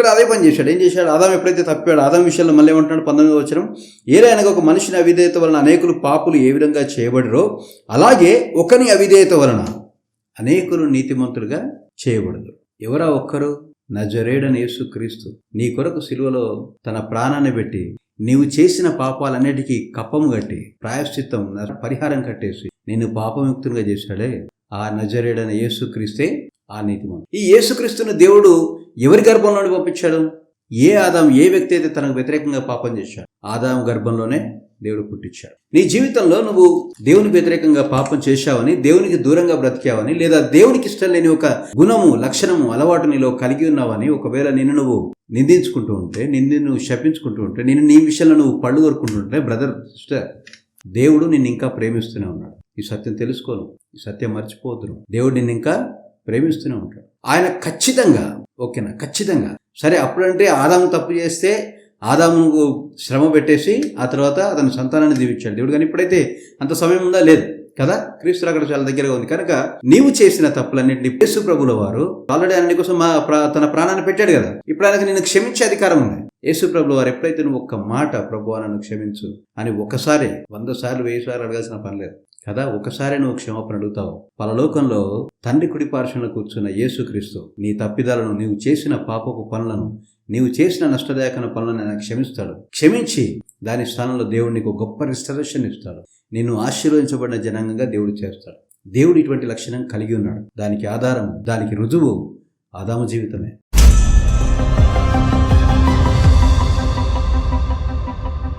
ఇక్కడ అదే పని చేశాడు. ఏం చేశాడు? ఆదాం ఎప్పుడైతే తప్పాడు ఆదాం విషయంలో మళ్ళీ ఏమంటున్నాడు? పంతొమ్మిది వచ్చిన ఏలైనా ఒక మనిషిని అవిధేయత వలన అనేకులు పాపులు ఏ విధంగా చేయబడిరో అలాగే ఒకని అవిధేయత వలన అనేకులు నీతిమంతులుగా చేయబడదు ఎవరా ఒక్కరు? నజరేడని యేసు క్రీస్తు నీ కొరకు సిలువలో తన ప్రాణాన్ని పెట్టి నీవు చేసిన పాపాలన్నిటికీ కప్పము కట్టి ప్రాయశ్చిత్తం పరిహారం కట్టేసి నిన్ను పాపముక్తునిగా చేశాడే ఆ నజరేడని యేసు క్రీస్తే ఆ నీతిమంతుడు. ఈ యేసుక్రీస్తును దేవుడు ఎవరి గర్భంలోనే పంపించాడు? ఏ ఆదాం ఏ వ్యక్తి అయితే తనకు వ్యతిరేకంగా పాపం చేశాడు? ఆదాం గర్భంలోనే దేవుడు పుట్టించాడు. నీ జీవితంలో నువ్వు దేవునికి వ్యతిరేకంగా పాపం చేశావని దేవునికి దూరంగా బ్రతికావని లేదా దేవునికి ఇష్టం లేని ఒక గుణము లక్షణము అలవాటు నీలో కలిగి ఉన్నావని ఒకవేళ నిన్ను నువ్వు నిందించుకుంటూ ఉంటే నిన్ను నువ్వు శపించుకుంటూ ఉంటే నేను నీ విషయంలో నువ్వు పళ్ళు కొరుకుంటుంటే బ్రదర్ సిస్టర్ దేవుడు నిన్ను ఇంకా ప్రేమిస్తూనే ఉన్నాడు. ఈ సత్యం తెలుసుకోను. ఈ సత్యం మర్చిపోవద్దు దేవుడు నిన్ను ఇంకా ప్రేమిస్తూనే ఉంటాడు. ఆయన ఖచ్చితంగా ఓకేనా? ఖచ్చితంగా. సరే అప్పుడంటే ఆదాము తప్పు చేస్తే ఆదాముకు శ్రమ పెట్టేసి ఆ తర్వాత అతని సంతానాన్ని దీవించాడు దేవుడు. కానీ ఇప్పుడైతే అంత సమయం ఉందా? లేదు. కదా? క్రీస్తు అక్కడ చాలా దగ్గరగా ఉంది. కనుక నీవు చేసిన తప్పులన్నింటినీ యేసు ప్రభుల వారు ఆల్రెడీ ఆయన కోసం మా ప్రా- తన ప్రాణాన్ని పెట్టాడు కదా. ఇప్పుడు ఆయనకు నేను క్షమించే అధికారం ఉంది. యేసు ప్రభుల వారు ఎప్పుడైతే నువ్వు ఒక్క మాట ప్రభు నన్ను క్షమించు అని ఒకసారి వంద సార్లు వెయ్యి సార్లు అడగాల్సిన పని లేదు. కదా? ఒకసారి నువ్వు క్షమాపణ అడుగుతావు. పరలోకంలో తండ్రి కుడి పార్శ్వన కూర్చున్న యేసుక్రీస్తు నీ తప్పిదాలను నీవు చేసిన పాపపు పనులను నీవు చేసిన నష్టదాయకన పనులను ఆయన క్షమిస్తాడు. క్షమించి దాని స్థానంలో దేవుడు నీకు గొప్ప రిస్టరేషన్ ఇస్తాడు. నిన్ను ఆశీర్వదించబడిన జనాంగంగా దేవుడు చేస్తాడు. దేవుడు ఇటువంటి లక్షణం కలిగి ఉన్నాడు. దానికి ఆధారం దానికి రుజువు ఆదాము జీవితమే.